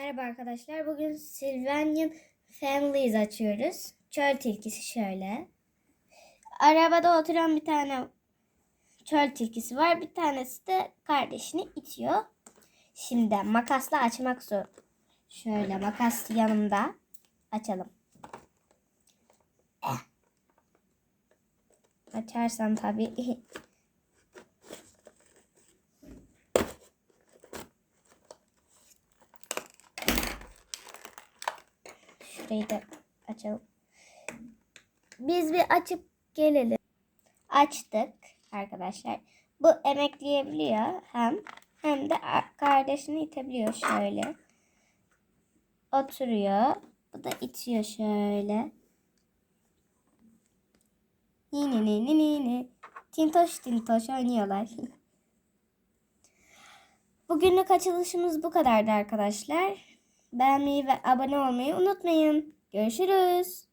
Merhaba arkadaşlar. Bugün Sylvanian Families açıyoruz. Çöl tilkisi şöyle. Arabada oturan bir tane çöl tilkisi var. Bir tanesi de kardeşini itiyor. Şimdi makasla açmak zor. Şöyle makas yanımda. Açalım. Eh. Açarsan tabii. Şurayı da açalım. Biz bir açıp gelelim. Açtık arkadaşlar. Bu emekleyebiliyor hem hem de kardeşini itebiliyor şöyle. Oturuyor. Bu da itiyor şöyle. Nini nini nini. Tintoş tintoş oynuyorlar. Bugünlük açılışımız bu kadardı arkadaşlar. Beğenmeyi ve abone olmayı unutmayın. Görüşürüz.